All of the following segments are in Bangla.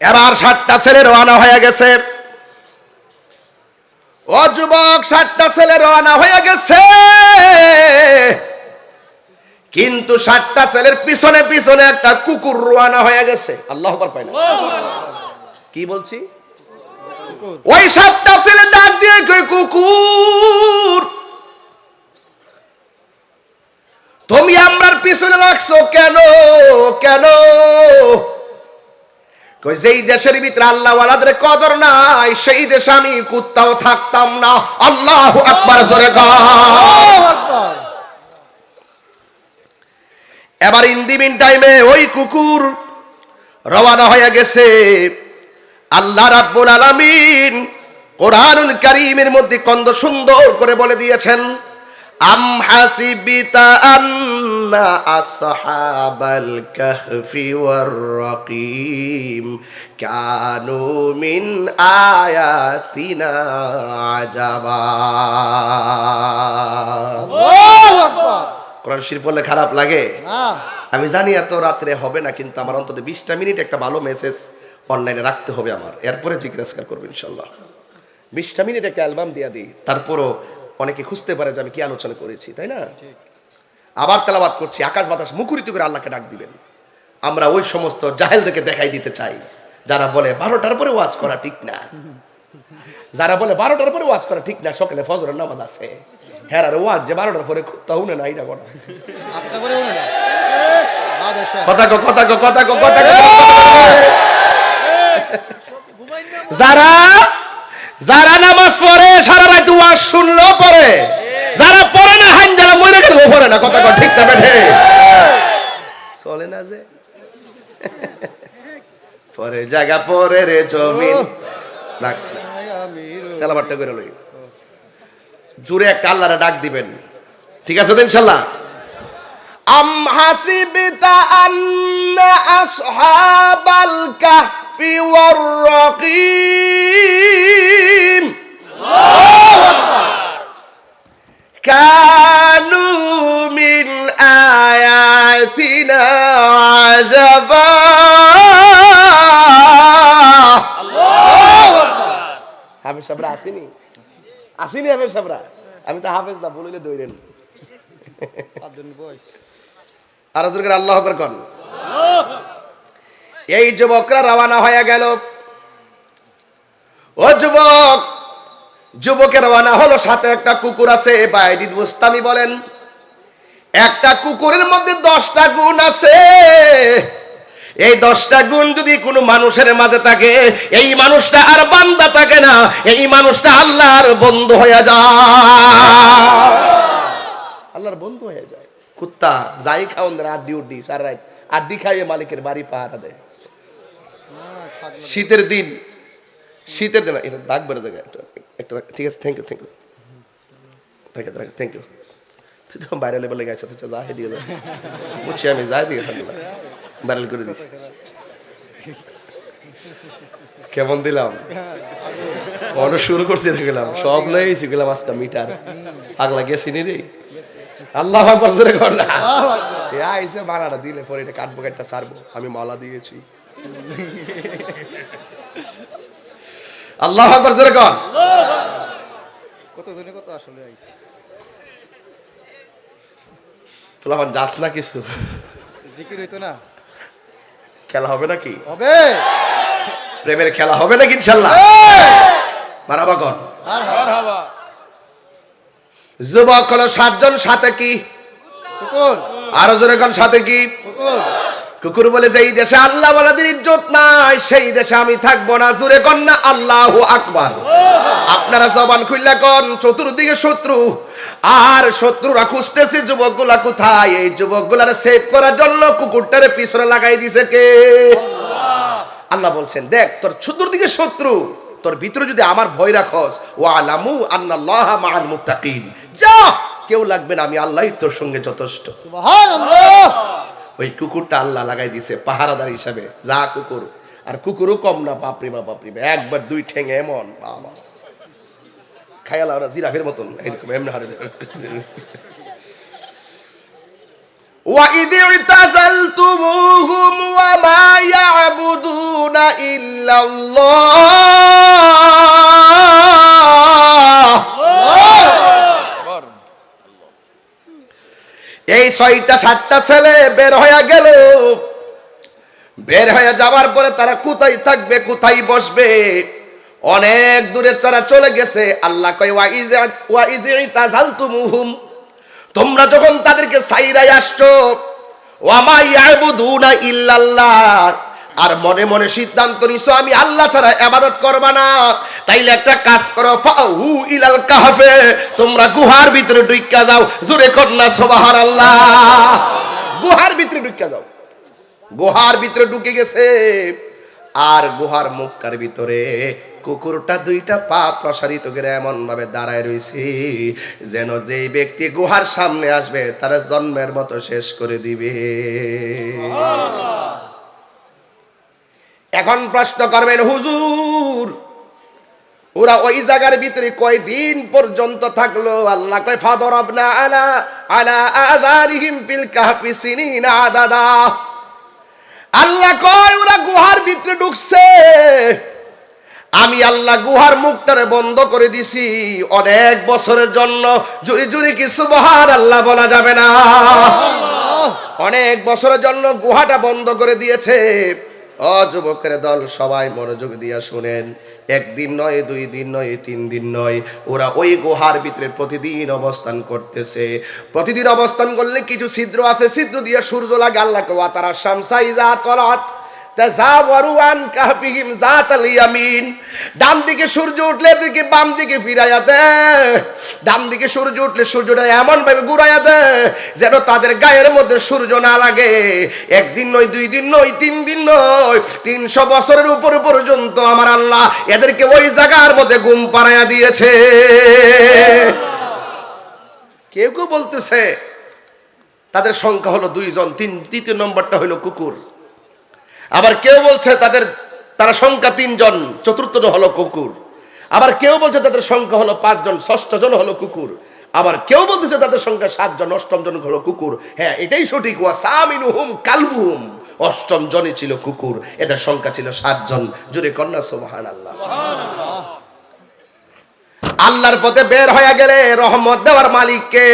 এবার সাতটা ছেলে রওনা হয়ে গেছে। ও যুবক ষাটটা ছেলে রওনা হয়ে গেছে। কিন্তু সাতটা ছেলের পিছনে পিছনে একটা কুকুর রওনা হয়ে গেছে। আল্লাহ না। কি বলছি? ওই সাতটা ছেলে ডাক দিয়ে কুকুর, তুমি আমরার পিছনে লাগছো কেন? কেন? কই যেই দেশের ভিতরে আল্লাহ ওয়ালাদের কদর নাই সেই দেশে আমি কুত্তাও থাকতাম না। আল্লাহ আকবার জোরে এবার ইন্দিমিন টাইমে ওই কুকুর রওয়ানা হয়ে গেছে। আল্লাহ রাব্বুল আলামিন কোরআনুল কারীমের মধ্যে কন্দ সুন্দর করে বলে দিয়েছেন আম হাসিবিতা আন্না কাহফি ওয়ার রাকিম কানু মিন আয়াতিনা আজাবা কোরআন শরীফ পড়লে খারাপ লাগে? আমি জানি এত রাত্রে হবে না কিন্তু আমার অন্তত বিশটা মিনিট একটা ভালো মেসেজ অনলাইনে রাখতে হবে আমার। এরপরে জিজ্ঞাসা করব ইনশাল্লাহ বিশটা মিনিট একটা অ্যালবাম দিয়ে দিই তারপরও অনেকে খুঁজতে পারে যে আমি কি আলোচনা করেছি তাই না? আবার তেলাবাদ করছি আকাশ বাতাস মুখরিত করে আল্লাহকে ডাক দিবেন। আমরা ওই সমস্ত জাহেলদেরকে দেখাই দিতে চাই। যারা বলে বারোটার পরে ওয়াজ করা ঠিক না। যারা বলে বারোটার পরে ওয়াজ করা ঠিক না সকালে ফজরের নামাজ আছে। হ্যাঁ ওয়াজ যে বারোটার পরে তাও না এটা করা। কথা কো কথা কো কথা কো কথা কো। যারা যারা নামাজ পড়ে সারা রাত ওয়াজ শুনলো পড়ে যারা পড়ে না, হান যারা মরে গেল পড়ে না, কথা ঠিক না, বেঠে? চলে না যে। পরে জায়গা পরে রে জমিন। রাখ। তেলাবারটা করে লই। জোরে একটা আল্লাহরে ডাক দিবেন। ঠিক আছে তো, ইনশাল্লাহ? আম হাসিবতা আন্না আসহাবাল কাহফি ওয়ার রাকিম। কানু মিন আয়াতিনা আজাবা হাফেজ সাবরা আসেনি? আসেনি হাফেজ সাবরা? আমি তো হাফেজ না বলিলে দৌড়েন আর করে আল্লাহ কর এই যুবকরা রওনা হয়ে গেল। ও যুবক যুবকের রওনা হলো, সাথে একটা কুকুর আছে বাইদিদ বুস্তামি বলেন। একটা কুকুরের মধ্যে দশটা গুণ আছে। এই দশটা গুণ যদি কোনো মানুষের মাঝে থাকে, এই মানুষটা আর বান্দা থাকে না, এই মানুষটা আল্লাহর বন্ধু হয়ে যায়। আল্লাহর বন্ধু হয়ে যায়। কুত্তা যাই খাওন আড্ডি উড্ডি, সারা রাত আড্ডি খাইয়ে মালিকের বাড়ি পাহারা দেয়। শীতের দিন শীতের দিন, এটা দাগ বেড়ে জায়গা একটা ঠিক আছে থ্যাংক ইউ থ্যাংক ইউ রেখে দে থ্যাংক ইউ তুই তো বাইরে লেভেলে গেছে, তুই যাই দিয়ে যা। বুঝছি আমি, যাই দিয়ে থাকব ভাইরাল করে দিছি কেমন দিলাম? অনেক শুরু করছি দেখলাম সব লয়েছি গেলাম আজকে মিটার। আগলা গেছি নি রে। আল্লাহ আকবার, জোরে কর না। এ আইসে বানাটা দিলে, পরে এটা কাটবো কাটটা সারবো। আমি মালা দিয়েছি। আল্লাহ আকবার জোরে কর কত জনে কত আসলে আইছে? যাস না কিছু। জিকির হইতো না? খেলা হবে নাকি? হবে। প্রেমের খেলা হবে নাকি ইনশাল্লাহ? মারাবা কর। যুবক হলো সাতজন সাথে কি? আরও জোরে কোন সাথে কি? কুকুর বলে যে এই দেশে আল্লাহ বলাদের ইজ্জত নাই সেই দেশে আমি থাকব না। জুড়ে কন না আল্লাহ আকবার। আপনারা জবান খুললা কন চতুর্দিকে শত্রু। আর শত্রুরা খুঁজতেছে যুবকগুলা কোথায়? এই যুবকগুলার সেভ করার জন্য কুকুরটারে পিছনে লাগাই দিছে কে? আল্লাহ। বলছেন দেখ তোর চতুর্দিকে শত্রু। তোর ভিতরে যদি আমার ভয় রাখস ও আলামু আন্নাল্লাহ মাআল মুত্তাকিন। যা কেউ লাগবে না আমি আল্লাহই তোর সঙ্গে যথেষ্ট। সুবহানাল্লাহ। ওই কুকুরটা আল্লাহ লাগাই দিছে পাহারাদার হিসাবে যা কুকুর আর কুকুরও কম না বাপরি বা বাপরি বা একবার দুই ঠেঙে এমন বাবা খায়াল ওরা জিরাফের মতন এরকম এমন হারে وإذ اعتزلتموهم وما يعبدون إلا الله এই ছয়টা, সাতটা ছেলে বের হয়ে গেল। বের হয়ে যাওয়ার পরে তারা কোথায় থাকবে, কোথায় বসবে? অনেক দূরে তারা চলে গেছে। আল্লাহ তোমরা যখন তাদেরকে সাইরাই আসছো ওয়ামা ইয়াবুদুনা ইল্লাল্লাহ। আর মনে মনে সিদ্ধান্ত নিছো, আমি আল্লাহ ছাড়া ইবাদত করবা না। তাইলে একটা কাজ করো ফাউ ইলাল কাহফে, তোমরা গুহার ভিতরে ঢুইকা যাও, জোরে কন্যা সুবহানাল্লাহ। গুহার ভিতরে ঢুইকা যাও। গুহার ভিতরে ঢুকে গেছে, আর গুহার মুখকার ভিতরে কুকুরটা দুইটা পা প্রসারিত করে এমন ভাবে দাঁড়ায় রয়েছে যেন যেই ব্যক্তি গুহার সামনে আসবে, তার জন্মের মতো শেষ করে দিবে। এখন প্রশ্ন করবেন, হুজুর, ওরা ওই জায়গার ভিতরে কয়দিন পর্যন্ত থাকল? আল্লাহ কয়, ফাদর আবনা আলা আলা আযারিহিম ফিল কাহফি সিনিনা আদাদা। আল্লাহ কয়, ওরা গুহার ভিতরে ঢুকছে। আমি আল্লাহ গুহার মুখটারে বন্ধ করে দিছি অনেক বছরের জন্য। জুরি জুরি কিছু বহার আল্লাহ বলা যাবে না? অনেক বছরের জন্য গুহাটা বন্ধ করে দিয়েছে। ও যুবকের দল, সবাই মনোযোগ দিয়া শুনেন। একদিন নয়, দুই দিন নয়, তিন দিন নয়, ওরা ওই গুহার ভিতরে প্রতিদিন অবস্থান করতেছে। প্রতিদিন অবস্থান করলে কিছু ছিদ্র আছে, ছিদ্র দিয়ে সূর্য লাগে, আল্লাহকে ওয়া তারা শামসাইজা তলাত। ডান দিকে সূর্য উঠলে দিকে বাম দিকে ফিরাইয়া দে। ডান দিকে সূর্য উঠলে সূর্যটা এমন ভাবে ঘুরাইয়া দে যেন তাদের গায়ের মধ্যে সূর্য না লাগে। একদিন নয়, দুই দিন নয়, তিন দিন নয়, তিনশো বছরের উপর পর্যন্ত আমার আল্লাহ এদেরকে ওই জায়গার মধ্যে ঘুম পাড়াইয়া দিয়েছে। কেউ কেউ বলতেছে, তাদের সংখ্যা হলো দুইজন, তিন, তৃতীয় নম্বরটা হলো কুকুর। আবার কেউ বলছে তাদের, তারা সংখ্যা তিনজন চতুর্থ হলো কুকুর। আবার কেউ বলছে তাদের সংখ্যা হলো পাঁচজন ষষ্ঠ জন হলো কুকুর। আবার কেউ বলতেছে তাদের সংখ্যা সাতজন অষ্টম জন হলো কুকুর। হ্যাঁ এটাই সঠিক। ওয়া সামিনুহুম কালবুহুম। অষ্টম জনই ছিল কুকুর। এদের সংখ্যা ছিল সাতজন। জুড়ে কন্যা সুবহান আল্লাহ আল্লাহর পথে বের হয়ে গেলে রহমত দেওয়ার মালিককে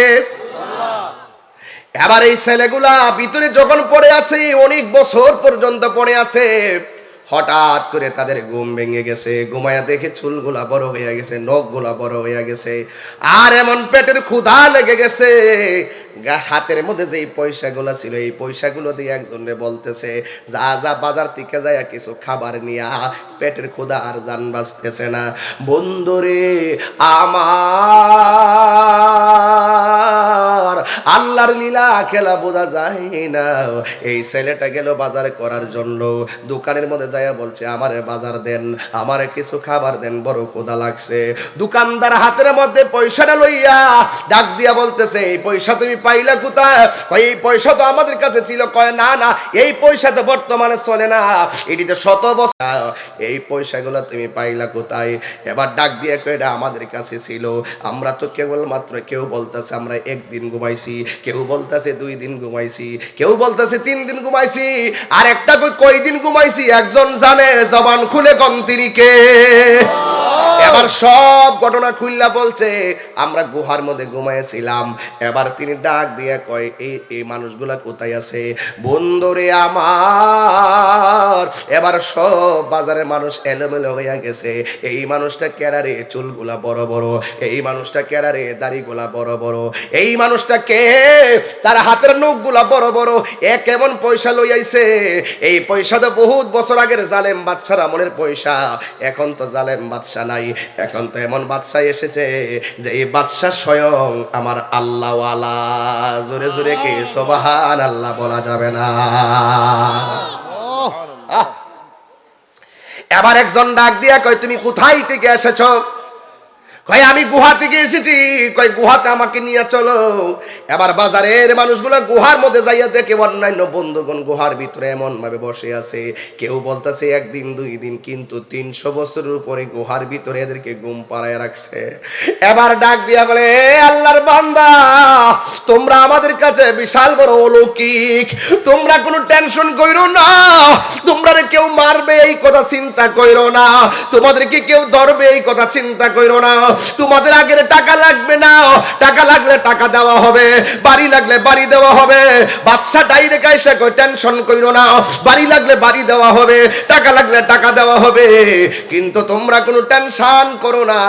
এবার এই ছেলেগুলা ভিতরে যখন পড়ে আছে, অনেক বছর পর্যন্ত পড়ে আছে, হঠাৎ করে তাদের ঘুম ভেঙে গেছে। ঘুমায়া দেখে চুলগুলা বড় হয়ে গেছে, নখগুলা বড় হয়ে গেছে। আর এমন পেটের ক্ষুধা লেগে গেছে। হাতের মধ্যে যে পয়সাগুলো ছিল, এই পয়সাগুলো দিয়ে একজনে বলতেছে, যা যা, বাজার থেকে যায় কিছু খাবার নিয়া, পেটের ক্ষুধা আর জান বাঁচতেছে না। বন্ধুরে, আমার আল্লাহর লীলা খেলা বোঝা যায় না। এই ছেলেটা গেল বাজার করার জন্য। দোকানের মধ্যে যাইয়া বলছে আমারে বাজার দেন আমারে কিছু খাবার দেন বড় ক্ষুধা লাগছে। দোকানদার হাতের মধ্যে পয়সাটা লইয়া ডাক দিয়া বলতেছে এই পয়সা তুমি পাইলা কোথায়? এই পয়সা তো আমাদের কাছে ছিল। কয় না না এই পয়সা তো বর্তমানে চলে না। এটি তো শত বছর। এই পয়সাগুলো তুমি পাইলা কোথায়? এবার ডাক দিয়ে কয়, এটা আমাদের কাছে ছিল। আমরা তো কেবলমাত্র কেউ বলতেছে আমরা একদিন ঘুমাইছি, কেউ বলতেছে দুই দিন ঘুমাইছি, কেউ বলতেছে তিন দিন ঘুমাইছি আর একটা কই দিন ঘুমাইছি? একজন জানে, জবান খুলে কন তিনি কে? এবার সব ঘটনা খুললা বলছে, আমরা গুহার মধ্যে ঘুমাইছিলাম এবার তিনি ডাক দিয়ে কয় এই এই মানুষগুলা কোথায় আছে? বন্ধুরে আমার, এবার সব বাজারের মানুষ এলোমেলো হইয়া গেছে। এই মানুষটা কেডারে? চুলগুলা বড় বড়। এই মানুষটা কেডারে? দাড়িগুলা বড় বড়। এই মানুষটা কে? তার হাতের নখগুলা বড় বড়। এ কেমন পয়সা লইয়াইছে? এই পয়সা তো বহুত বছর আগের জালেম বাদশার আমলের পয়সা। এখন তো জালেম বাদশা নাই। এখন তো এমন বাদশাহ এসেছে যে এই বাদশাহ স্বয়ং আমার আল্লাহওয়ালা। জোরে জোরে কে সবাহান আল্লাহ বলা যাবে না! এবার একজন ডাক দিয়া কয় তুমি কোথায় থেকে এসেছ? কয়, আমি গুহা থেকে এসেছি কয়, গুহাতে আমাকে নিয়ে চলো। এবার বাজারের মানুষগুলো গুহার মধ্যে যাইয়া দেখে অন্যান্য বন্ধুগণ গুহার ভিতরে এমন ভাবে বসে আছে। কেউ বলতেছে, একদিন, দুই দিন, কিন্তু তিনশো বছরের উপরে গুহার ভিতরে এদেরকে ঘুম পাড়ায় রাখছে। এবার ডাক দিয়া বলে আল্লাহর বান্দা, তোমরা আমাদের কাছে বিশাল বড় অলৌকিক। তোমরা কোনো টেনশন কইরো না। তোমরা কেউ মারবে, এই কথা চিন্তা কইরো না। তোমাদেরকে কেউ ধরবে, এই কথা চিন্তা কইরো না। তোমাদের আগের টাকা লাগবে না। টাকা লাগলে টাকা দেওয়া হবে, বাড়ি লাগলে বাড়ি দেওয়া হবে। বাদশা ডাইরেক্ট আইসা কই টেনশন কইরো না, বাড়ি লাগলে বাড়ি দেওয়া হবে, টাকা লাগলে টাকা দেওয়া হবে। কিন্তু তোমরা কোনো টেনশন করো না।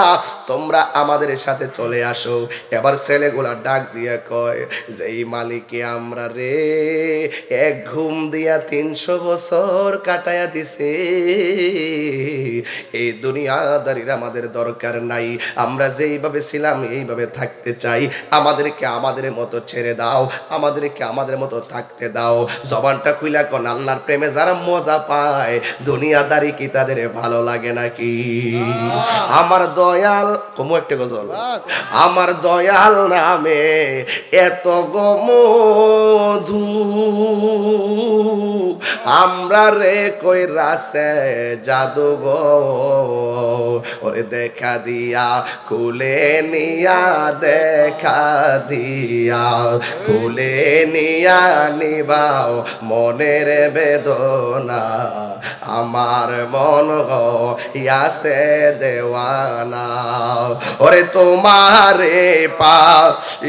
তোমরা আমাদের সাথে চলে আসো। এবার ছেলেগুলা ডাক দিয়া কয় যে এই মালিকে আমরা রে এক ঘুম দিয়া তিনশো বছর কাটায়া দিছে। এই দুনিয়াদারির আমাদের দরকার নাই। আমরা যেইভাবে ছিলাম এইভাবে থাকতে চাই। আমাদেরকে আমাদের মতো ছেড়ে দাও। আমাদেরকে আমাদের মতো থাকতে দাও। জবানটা খুইলা কোন আল্লাহর প্রেমে যারা মজা পায় দুনিয়াদারি কি তাদের ভালো লাগে নাকি? আমার দয়াল কমু একটা গজল। আমার দয়াল নামে এত গমধু আমরা রে কই রাসে জাদু গো। ওরে দেখা দিয়া কুলে নিয়া দেখা দিয়া। কুলে নিয়া নিবাও মনের বেদনা। আমার মন গো ইয়াসে দেওয়ানা। ওরে তোমারে পা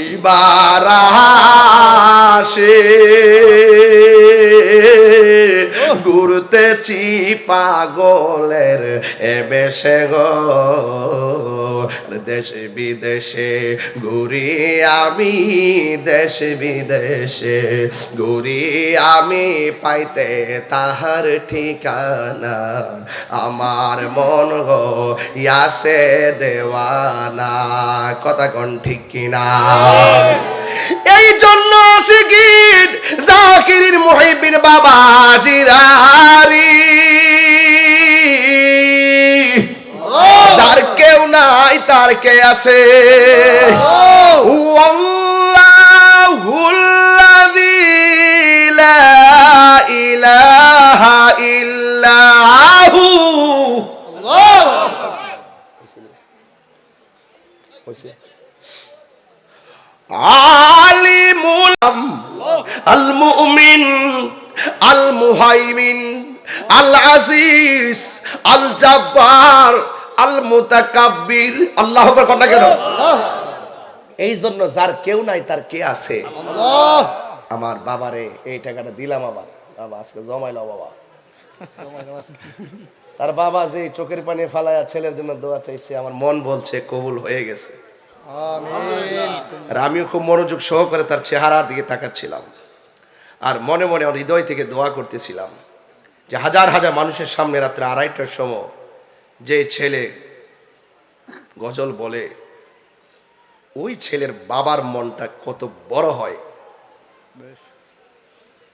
ইবার আসে পাগলের এ বেশে গো। দেশে বিদেশে ঘুরি আমি, দেশ বিদেশে ঘুরি আমি পাইতে তাহার ঠিকানা। আমার মন গো ইয়াসে দেওয়ানা কথা কোন ঠিক কিনা? এই জন্য শিকির জাকিরির মুহিবিন বাবা জিরারি। যার কেউ নাই তার কে আছে? ওয়াল্লাহুল্লাযী আল মুমিন আল মুহাইমিন আল আজিজ আল জাব্বার আল মুতাকাব্বির আল্লাহ কেন? এই জন্য যার কেউ নাই, তার কে আছে? আমার বাবারে, এই টাকাটা দিলাম আবার। বাবা, আজকে জমাইলো বাবা। তার বাবা যে চোখের পানি ফালায়া ছেলের জন্য দোয়া চাইছে, আমার মন বলছে, কবুল হয়ে গেছে। আর আমিও খুব মনোযোগ সহকারে তার চেহারার দিকে তাকাচ্ছিলাম। আর মনে মনে আমার হৃদয় থেকে দোয়া করতেছিলাম যে হাজার হাজার মানুষের সামনে রাত্রে আড়াইটার সময় যে ছেলে গজল বলে ওই ছেলের বাবার মনটা কত বড় হয়।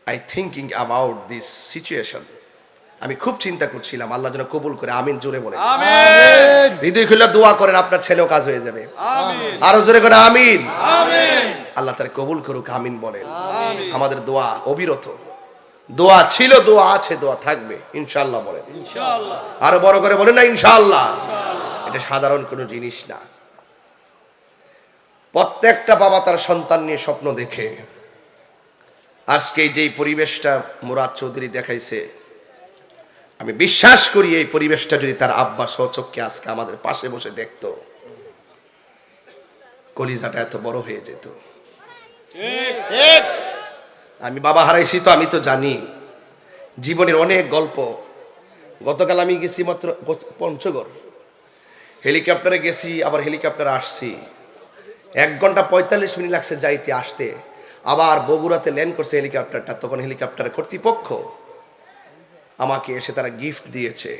I thinking about this situation আমি খুব চিন্তা করছিলাম আল্লাহ যেন কবুল করে আমিন জোরে বলে হৃদয় খুলে দোয়া করেন আপনার ছেলেও কাজ হয়ে যাবে। আরও জোরে করে আমিন। আল্লাহ তার কবুল করুক আমিন বলেন। আমাদের দোয়া অবিরত। দোয়া ছিল দোয়া আছে দোয়া থাকবে ইনশাল্লাহ বলেন। আরও বড় করে বলেন না ইনশাল্লাহ এটা সাধারণ কোনো জিনিস না। প্রত্যেকটা বাবা তার সন্তান নিয়ে স্বপ্ন দেখে। আজকে যেই পরিবেশটা মুরাদ চৌধুরী দেখাইছে আমি বিশ্বাস করি এই পরিবেশটা যদি তার আব্বা সচককে আজকে আমাদের পাশে বসে দেখতো, কলিজাটা এত বড় হয়ে যেত। আমি বাবা হারাইছি তো, আমি তো জানি। জীবনের অনেক গল্প। গতকাল আমি গেছি মাত্র পঞ্চগড়। হেলিকপ্টারে গেছি, আবার হেলিকপ্টারে আসছি। এক ঘণ্টা পঁয়তাল্লিশ মিনিট লাগছে যাইতে, আসতে। আবার বগুড়াতে ল্যান্ড করছে হেলিকপ্টারটা, তখন হেলিকপ্টার কর্তৃপক্ষ আমাকে এসে তারা গিফট দিয়েছে।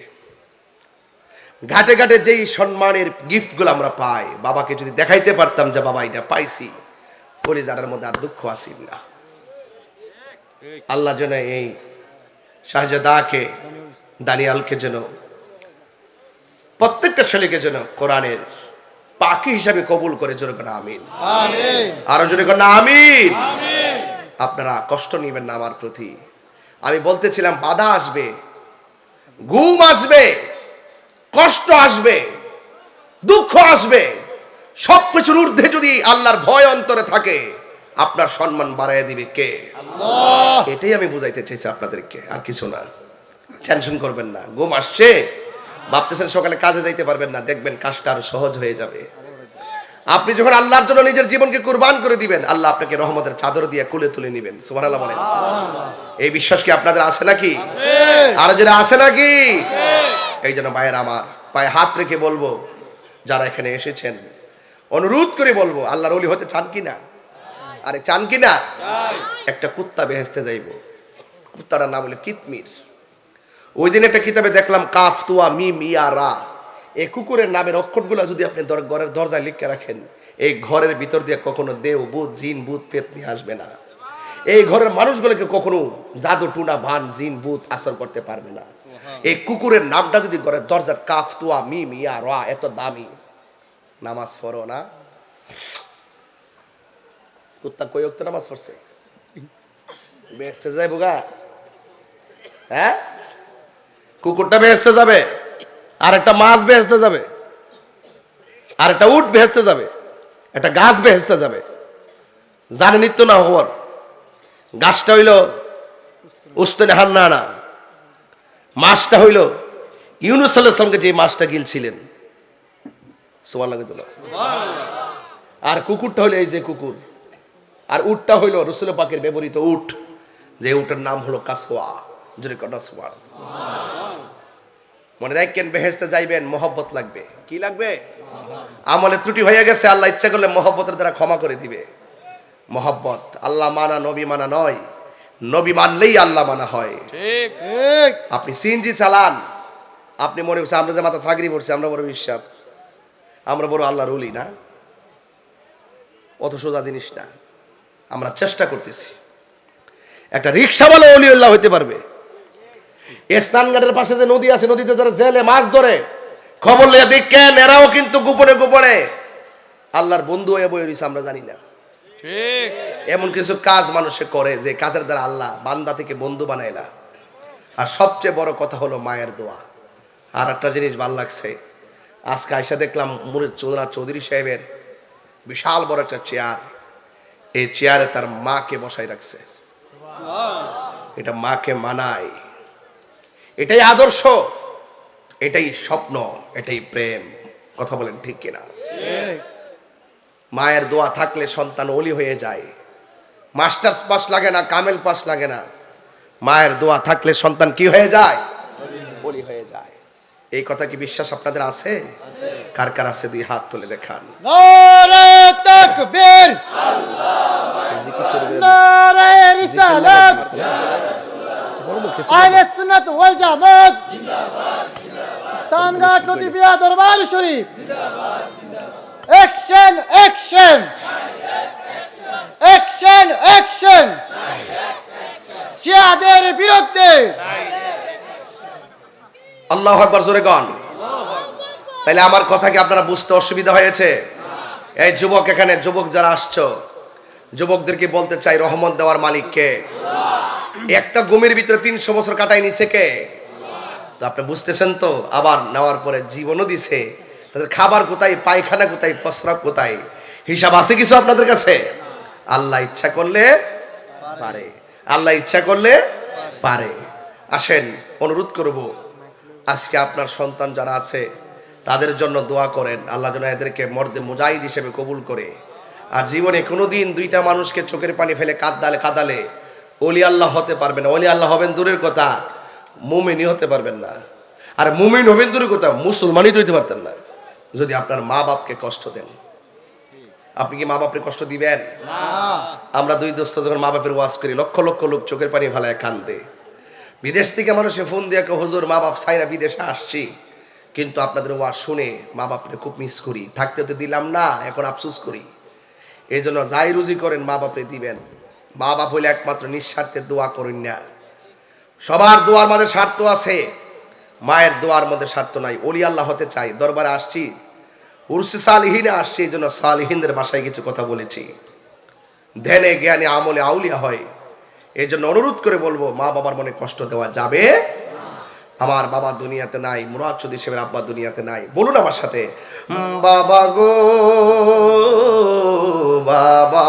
ঘাটে ঘাটে যেই সম্মানের গিফটগুলো আমরা পাই বাবাকে যদি দেখাইতে পারতাম যে বাবা এটা পাইছি পরিজারের মধ্যে আর দুঃখ আসিল না। আল্লাহ যেন এই শাহজাদাকে দানিয়ালকে যেন প্রত্যেকটা ছেলেকে যেন কোরআনের পাখি হিসাবে কবুল করে জোরে করে আমিন। আমিন। আরও জোরে করে আমিন। আপনারা কষ্ট নেবেন না আমার প্রতি। আমি বলতেছিলাম বাধা আসবে ঘুম আসবে কষ্ট আসবে দুঃখ আসবে। সব কিছুর ঊর্ধ্বে যদি আল্লাহর ভয় অন্তরে থাকে আপনার সম্মান বাড়াইয়া দিবে কে? আল্লাহ! এটাই আমি বুঝাইতে চাইছি আপনাদেরকে আর কিছু না। টেনশন করবেন না ঘুম আসছে। ভাবতেছেন সকালে কাজে যাইতে পারবেন না দেখবেন কাজটা আরও সহজ হয়ে যাবে। আপনি যখন আল্লাহর জন্য নিজের জীবনকে কুরবান করে দিবেন আল্লাহ আপনাকে রহমতের চাদর দিয়ে কুলে তুলে নিবেন। সুবহানাল্লাহ বলেন। এই বিশ্বাস কি আপনাদের আছে নাকি? আরও যারা আছে নাকি? এই জন্য ভাইয়ের আমার পায়ে হাত রেখে বলব যারা এখানে এসেছেন অনুরোধ করে বলব আল্লাহর ওলি হতে চান কিনা? আরে চান কিনা? একটা কুত্তা বেহেস্তে যাইব। কুত্তাটার নাম হলো কিতমির। ওই দিন একটা কিতাবে দেখলাম কাফ তুয়া মিম ইয়া রা এই কুকুরের নামের অক্ষরগুলো যদি আপনি ঘরের দরজায় লিখে রাখেন এই ঘরের ভিতর দিয়ে কখনো দেও ভূত জিন ভূত পেত নিয়ে আসবে না। এই ঘরের মানুষগুলোকে কখনো জাদু টুনা ভান জিন ভূত আসর করতে পারবে না। এই কুকুরের নামটা যদি ঘরের দরজার কাফ তুয়া মিম ইয়া রা এত দামি। নামাজ পড়ো না। কুত্তা কই অক্ত নামাজ পড়ছে? বেসতে যায় বুগা হ্যাঁ? কুকুরটা বেহেস্তে যাবে। আর একটা মাছ বেহেস্তে যাবে আর একটা উট বেহেস্তে যাবে একটা গাছ বেহেস্তে যাবে। জানে নিত্য না হওয়ার। গাছটা হইল উস্তেনে হান্না আনা মাছটা হইল ইউনুস যে মাছটা গিলছিলেন। আর কুকুরটা হইল এই যে কুকুর। আর উটটা হইল রসুল পাকের ব্যবহৃত উট। যে উটের নাম হলো কাসোয়া যদি কটা সোয়ার মনে রাখেন বেহেস্তে যাইবেন মহব্বত লাগবে। কি লাগবে? আমলে ত্রুটি হয়ে গেছে আল্লাহ ইচ্ছা করলে মহব্বতের দ্বারা ক্ষমা করে দিবে। মহব্বত আল্লাহ মানা নবী মানা নয়। নবী মানলেই আল্লাহ মানা হয়। ঠিক। ঠিক আপনি সিনজি চালান আপনি মনে করছেন আমরা যে মাথা থাকরি পড়ছি আমরা বড় বিশ্বাস। আমরা বড় আল্লাহর উলি না। অত সোজা জিনিস না। আমরা চেষ্টা করতেছি। একটা রিক্সাওয়ালা অলিউল্লাহ হইতে পারবে। স্নানঘাটের পাশে যে নদী আছে নদীতে যারা জেলে মাছ ধরে খবর লেগে দেখেন এরাও কিন্তু গোপনে গোপনে। আল্লাহর বন্ধু হয়ে বই রয়েছে আমরা জানি না। এমন কিছু কাজ মানুষে করে যে কাজের দ্বারা আল্লাহ বান্দা থেকে বন্ধু বানায় না। আর সবচেয়ে বড় কথা হলো মায়ের দোয়া। আর একটা জিনিস ভালো লাগছে আজকে আইসা দেখলাম মুরিদ চৌধুরী চৌধুরী সাহেবের বিশাল বড় একটা চেয়ার। এই চেয়ারে তার মাকে বসাই রাখছে। এটা মাকে মানায়। এটাই আদর্শ এটাই স্বপ্ন এটাই প্রেম। কথা বলেন ঠিক কিনা? মায়ের দোয়া থাকলে সন্তান অলি হয়ে যায়। মাস্টার্স পাস লাগে না কামেল পাস লাগে না। মায়ের দোয়া থাকলে সন্তান কি হয়ে যায়? অলি হয়ে যায়। এই কথা কি বিশ্বাস আপনাদের আছে? কার কার আছে? দুই হাত তুলে দেখান। রিসালাত! আহলে সুন্নাত ওয়াল জামাত। স্থানঘাট নদী দরবার শরীফ। অ্যাকশন অ্যাকশন অ্যাকশন অ্যাকশন শিয়াদের বিরুদ্ধে। আল্লাহ একবার জোরে গন তাইলে আমার কথা কি আপনারা বুঝতে অসুবিধা হয়েছে? এই যুবক এখানে যুবক যারা আসছো যুবকদেরকে বলতে চাই রহমত দেওয়ার মালিককে। একটা গুমের ভিতরে তিনশো বছর কাটাই নিছে কে? তো আপনি বুঝতেছেন তো, আবার নেওয়ার পরে জীবনও দিছে। তাদের খাবার কোথায়, পায়খানা কোথায়, প্রস্রাব কোথায়? হিসাব আছে কিছু আপনাদের কাছে? আল্লাহ ইচ্ছা করলে পারে। আল্লাহ ইচ্ছা করলে পারে। আসেন, অনুরোধ করব, আজকে আপনার সন্তান যারা আছে, তাদের জন্য দোয়া করেন। আল্লাহ যেন এদেরকে মর্দে মুজাহিদ হিসেবে কবুল করে। আর জীবনে কোনোদিন দুইটা মানুষকে চোখের পানি ফেলে কাঁদালে কাঁদালে অলি আল্লাহ হতে পারবেন না। অলি আল্লাহ হবেন দূরের কথা মুমিনই হতে পারবেন না। আর মুমিন হবেন দূরের কথা মুসলমানই তো হইতে পারতেন না। যদি আপনার মা বাপকে কষ্ট দেন। আপনি কি মা বাপকে কষ্ট দিবেন? আমরা দুই দোস্ত যখন মা বাপের ওয়াজ করি লক্ষ লক্ষ লোক চোখের পানি ফেলায় কান্দে। বিদেশ থেকে মানুষে ফোন দিয়ে হুজুর মা বাপ সাইরা বিদেশে আসছি। কিন্তু আপনাদের ওয়াজ শুনে মা বাপরে খুব মিস করি। থাকতে তো দিলাম না এখন আফসুস করি। এই জন্য যাই রুজি করেন মা বাপরে দিবেন। মা বাপ হইলে একমাত্র নিঃস্বার্থে দোয়া করেন না। সবার দোয়ার মধ্যে স্বার্থ আছে, মায়ের দোয়ার মধ্যে স্বার্থ নাই। অলি আল্লাহ হতে চাই, দরবারে আসছি। উর্সি সালিহিনে আসছি, এই জন্য সালিহিনদের বাসায় কিছু কথা বলেছি। ধ্যানে, জ্ঞানে, আমলে আউলিয়া হয়। এই জন্য অনুরোধ করে বলব, মা বাবার মনে কষ্ট দেওয়া যাবে আমার বাবা দুনিয়াতে নাই, মুরাদ চৌধুরী সাহেবের আব্বা দুনিয়াতে নাই। বলুন আমার সাথে বাবা গো, বাবা।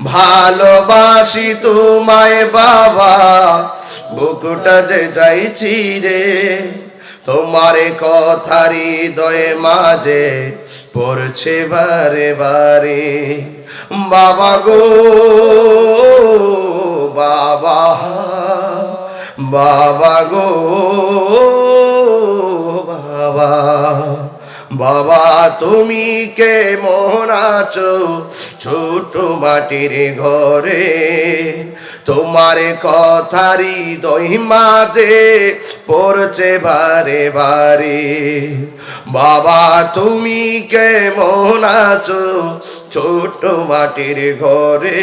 ভালোবাসি তোমায় বাবা, বুকুটা যে যাইছি রে। তোমার কথার দয়ে মাঝে পড়ছে বারে বারে। বাবা গো, বাবা বাবা গো, বাবা। বাবা, তুমি কে আছো? ছোট মাটির ঘরে তোমার কথারি দই মাঝে পড়ছে বারে বারে। বাবা, তুমি কেমন আছো? ছোট মাটির ঘরে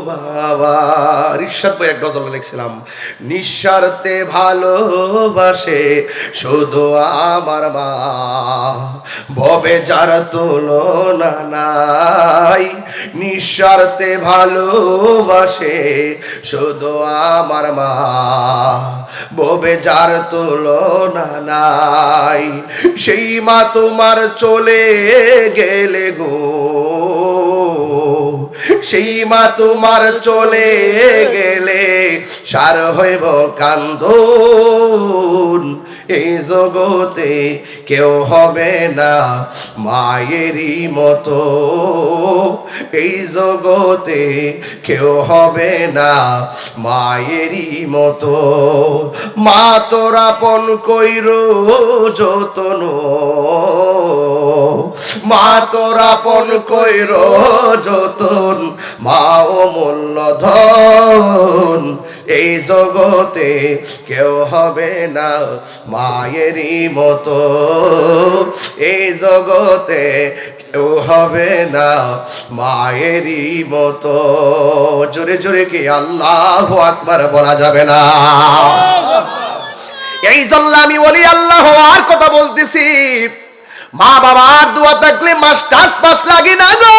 বাবা এক গজল লিখছিলাম। নিঃস্বার্থে ভালোবাসে শুধু আমার মা। ভবে যার তুলনা নাই। নিঃস্বার্থে ভালোবাসে শুধু আমার মা। যার তুলনা নাই। সেই মা তোমার চলে গেলে গো। সেই মা তোমার চলে গেলে সার হইব কান্দন। এই জগতে কেউ হবে না মায়েরই মতো। এই জগতে কেউ হবে না মায়েরই মতো। মা তোরা পন কইর, যতন। মা তোরা পন কইর, যতন। মা ও মূল্য ধন এই জগতে কেউ হবে না মায়েরই মতো। এই জগতে কেউ হবে না মায়েরই মতো। জোরে জোরে কি আল্লাহ আকবার বলা যাবে না। এই জন্য আমি বলি, আল্লাহ, আর কথা বলতেছি। মা বাবার দোয়া থাকলে মাস্টার্স পাস লাগি না গো।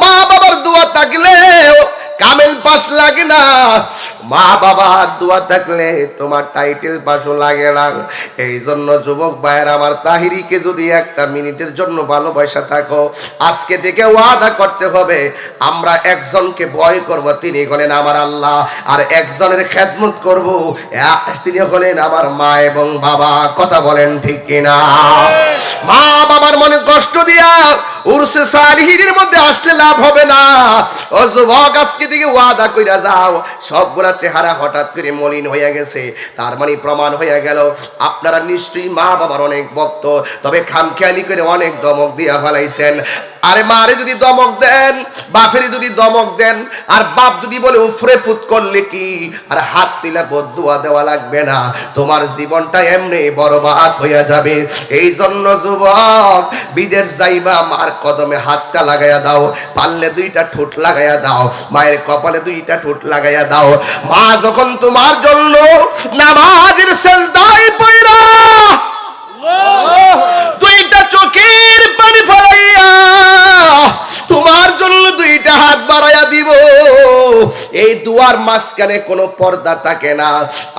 মা বাবার দোয়া থাকলে কামেল পাস লাগে না। মা বাবার দোয়া থাকলে তোমার টাইটেল পাসও লাগে না। এই জন্য যুবক ভাইয়ের আমার তাহিরিকে যদি একটা মিনিটের জন্য ভালোবাসা থাকো আজকে থেকে ওয়াদা করতে হবে আমরা একজনকে ভয় করব তিনি হলেন আমার আল্লাহ। আর একজনের খেদমত করব তিনি হলেন আমার মা এবং বাবা। কথা বলেন ঠিক কিনা? মা বাবার মনে কষ্ট দিয়া উরসে সালিহিনের মধ্যে আসলে লাভ হবে না। ও যুবক, আজকে দিকে ওয়াদা কইরা যাও। সবগুলা চেহারা হঠাৎ করে মলিন হয়ে গেছে। তার মানে প্রমাণ হয়ে গেল, আপনারা নিশ্চয়ই মা বাবার অনেক ভক্ত, তবে খামখেয়ালি করে অনেক দমক দিয়া ফেলাইছেন। আরে মারে যদি দমক দেন, বাপের যদি দমক দেন, আর বাপ যদি বলে, উফরে ফুত করলে কি? আর হাত দিলে বদুয়া দেওয়া লাগবে না। তোমার জীবনটা এমনি বরবাদ হইয়া যাবে। এই জন্য যুবক, বিদেশ যাইবা, মার কদমে হাতটা লাগাইয়া দাও। পারলে দুইটা ঠোঁট লাগাইয়া দাও। মায়ের কপালে দুইটা ঠোঁট লাগাইয়া দাও। মা যখন তোমার জন্য নামাজের সেজদায় পইরা এই দুয়ার মাঝখানে কোনো পর্দা থাকে না।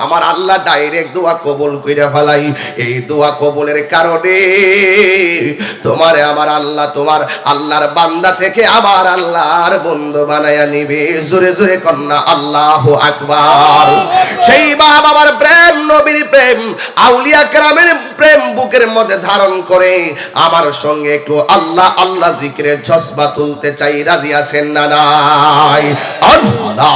আমার আল্লাহ ডাইরেক্ট দোয়া কবুল কইরা ফেলাই। এই দোয়া কবুলের কারণে তোমারে আমার আল্লাহ, তোমার আল্লাহর বান্দা থেকে আমার আল্লাহর বন্ধু বানায়া নিবে। জোরে জোরে কন্যা, আল্লাহ আকবার। সেই বাপ আমার প্রেম, নবীর প্রেম, আউলিয়া কেরামের প্রেম বুকের মধ্যে ধারণ করে। আমার সঙ্গে একটু আল্লাহ আল্লাহ জিকিরের জজবা তুলতে চাই। রাজি আছেন না নাই? আল্লাহ